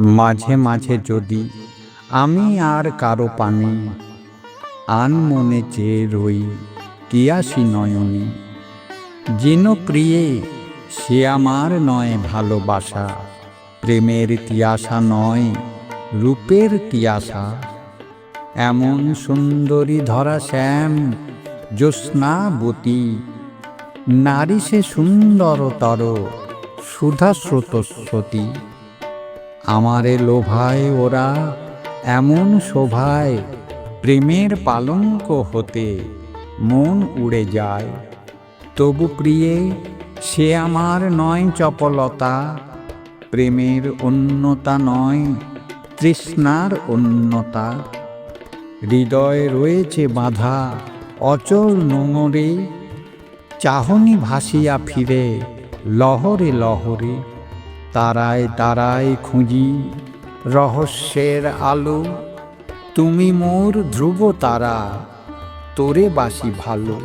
মাঝে মাঝে যদি আমি আর কারও পানে আন মনে চেয়ে রই তিয়াসি নয়নে? যেন প্রিয়ে সে আমার নয় ভালোবাসা, প্রেমের তিয়াসা নয়, রূপের তিয়াসা এমন সুন্দরী ধরা শ্যাম জ্যোৎস্নাবতী নারী সে সুন্দরতর সুধা স্রোতস্বতী আমারে লোভায় ওরা, এমন শোভায় প্রেমের পালঙ্ক হতে মন উড়ে যায়। তবু প্রিয়ে, সে আমার নয় চপলতা, প্রেমের অন্যতা নয়, তৃষ্ণার অন্যতা। হৃদয়ে রয়েছে বাঁধা, অচল নোঙরে, চাহনি ভাসিয়া ফিরে লহরে লহরে। তারায় তারায় খুঁজি রহস্যের আলো। তুমি মোর ধ্রুব তারা তোরে বাসি ভালো।